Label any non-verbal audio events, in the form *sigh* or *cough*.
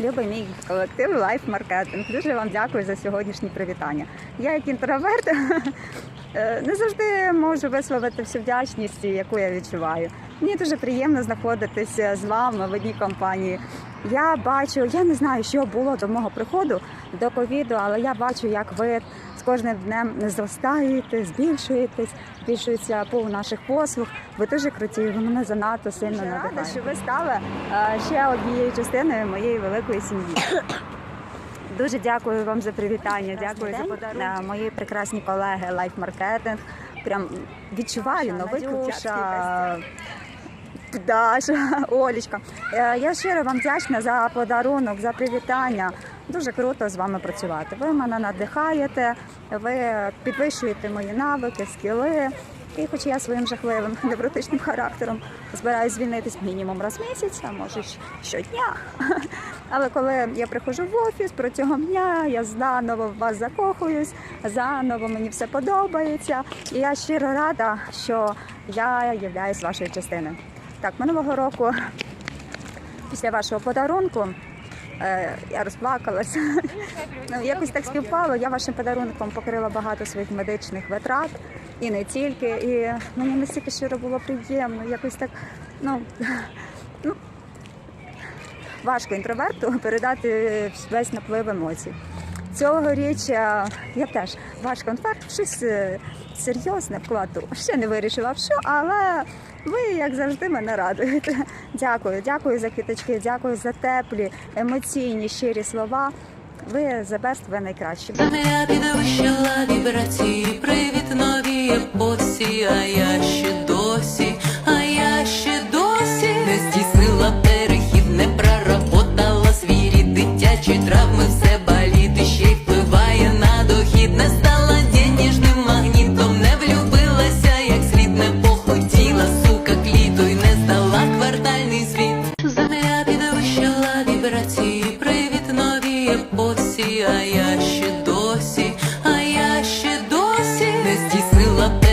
любий мій колектив Life Marketing. Дуже вам дякую за сьогоднішні привітання. Я як інтроверт *laughs* е, не завжди можу висловити всю вдячність, яку я відчуваю. Мені дуже приємно знаходитися з вами в одній компанії. Я бачу, я не знаю, що було до мого приходу до ковіду, але я бачу, як ви з кожним днем зростаєте, збільшуєтесь, збільшується пул наших послуг. Ви дуже круті, ви мене занадто сильно надихаєте. що ви стали е, ще однією частиною моєї великої сім'ї. Дуже дякую вам за привітання. Дякую за подарунок. Мої прекрасні колеги Life Marketing. Прям відчуваю новий Надюша, Даша, *laughs* Олічка. Е, Я щиро вам вдячна за подарунок, за привітання. Дуже круто з вами працювати. Ви мене надихаєте, ви підвищуєте мої навики, скіли. І хоч я своїм жахливим *laughs* невротичним характером збираюсь звільнитись мінімум раз в місяць, а може щодня. *laughs* Але коли я приходжу в офіс протягом дня, я заново в вас закохуюсь, заново мені все подобається. І я щиро рада, що я являюсь вашою частиною. Так, минулого року, після вашого подарунку, е, я розплакалася. Ну, якось так співпало. Я вашим подарунком покрила багато своїх медичних витрат і не тільки. І мені настільки щиро було приємно, якось так, ну, ну важко інтроверту передати весь наплив емоцій. Цьогоріч е, я теж ваш концерт щось е, серйозне вкладу. Ще не вирішила що, але ви, як завжди, мене радуєте. Дякую, дякую за квіточки, дякую за теплі, емоційні, щирі слова. Ви за best, ви найкращі. Земля підвищила вібрації, привіт нові епосі, а я ще досі, а я ще досі не здійснила епосі, а я ще досі, а я ще досі. Не здійснила